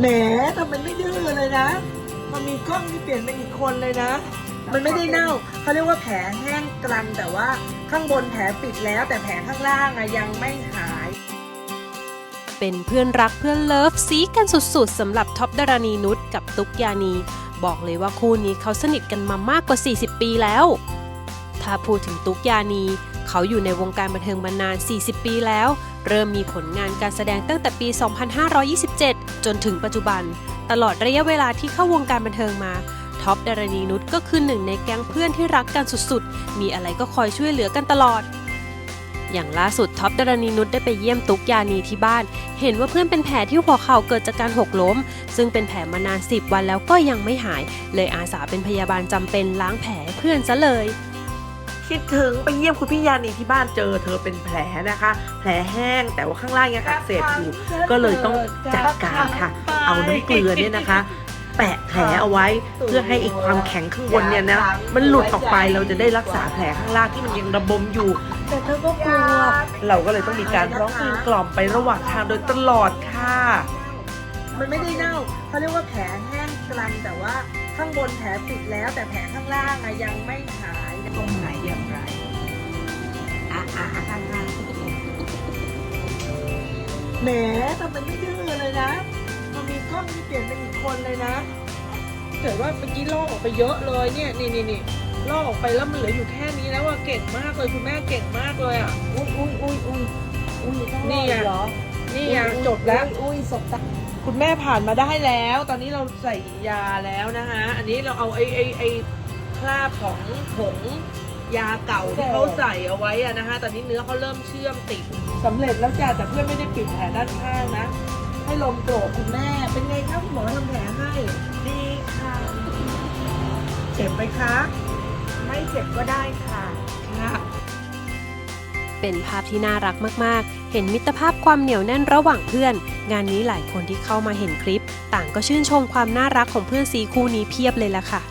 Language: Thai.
แหมทำเป็นไม่ดื้อเลยนะพอมีกล้องนี่เปลี่ยนเป็นอีกคนเลยนะ มันไม่ได้เน่าเขาเรียกว่าแผลแห้งกรันแต่ว่าข้างบนแผลปิดแล้ว แต่แผลข้างล่างอะยังไม่หาย เป็นเพื่อนรักเพื่อนเลิฟซีกันสุดๆสำหรับท็อปดารณีนุชกับตุ๊กยานี บอกเลยว่าคู่นี้เขาสนิทกันมามากกว่า 40 ปีแล้ว ถ้าพูดถึงตุ๊กยานี เขาอยู่ในวงการบันเทิงมานาน 40 ปีแล้ว เริ่มมีผลงานการแสดงตั้งแต่ปี 2527 จนถึงปัจจุบัน ตลอดระยะเวลาที่เข้าวงการบันเทิงมา ท็อปดารณีนุชก็คือหนึ่งในแก๊งเพื่อนที่รักกันสุดๆ มีอะไรก็คอยช่วยเหลือกันตลอด อย่างล่าสุดท็อปดารณีนุชได้ไปเยี่ยมตุ๊กยานีที่บ้าน เห็นว่าเพื่อนเป็นแผลที่หัวเข่าเกิดจากการหกล้ม ซึ่งเป็นแผลมานาน 10 วันแล้วก็ยังไม่หาย เลยอาสาเป็นพยาบาลจำเป็นล้างแผลให้เพื่อนซะเลย คิดถึงไปเยี่ยมคุณพี่ยานีที่บ้านเจอ เธอเป็นแผลนะคะ แผลแห้งแต่ว่าข้างล่างยังอักเสบอยู่ ก็เลยต้องจัดการค่ะ เอาน้ำเกลือเนี่ยนะคะ แปะแผลเอาไว้เพื่อให้อีกความแข็งข้างบนเนี่ยนะมันหลุดออกไปเราจะได้รักษาแผลข้างล่างที่มันยังระบมอยู่ แต่เธอก็กลัว เราก็เลยต้องมีการร้องเพลงกล่อมไประหว่างทางโดยตลอดค่ะ มันไม่ได้เน่าเขาเรียกว่าแผลแห้งกรันแต่ว่าข้างบนแผลปิดแล้วแต่แผลข้างล่างอะยังไม่หาย ตรงไหนอย่างไรอะอะอะข้างล่างแหมทำเป็นไม่ดื้อเลยนะพอมีกล้องนี่เปลี่ยนเป็นอีกคนเลยนะเกิดว่าเมื่อกี้ลอกออกไปเยอะเลยเนี่ยนี่นี่นี่ลอกออกไปแล้วมันเหลืออยู่แค่นี้แล้วว่าเก่งมากเลยคุณแม่เก่งมากเลยอะอุ้ยอุ้ยอุ้ยอุ้ยอุ้ยต้องรนี่อไงอีกเหรอนี่อะจบแล้วอุ้ยศพตาคุณแม่ผ่านมาได้แล้ว ตอนนี้เราใส่ยาแล้วนะคะอันนี้เราเอาไอ้ไอ้ไอ้ คราบของผงยาเก่าที่เขาใส่เอาไว้อะนะคะ ตอนนี้เนื้อเขาเริ่มเชื่อมติดสำเร็จแล้วจ้ะแต่เพื่อนไม่ได้ปิดแผลด้านข้างนะ ให้ลมโกรกคุณแม่ เป็นไงครับหมอทำแผลให้ ดีค่ะ เจ็บไหมคะ ไม่เจ็บก็ได้ค่ะค่ะเป็นภาพที่น่ารักมาก ๆ เห็นมิตรภาพความเหนียวแน่นระหว่างเพื่อน งานนี้หลายคนที่เข้ามาเห็นคลิป ต่างก็ชื่นชมความน่ารักของเพื่อนซีคู่นี้เพียบเลยล่ะค่ะ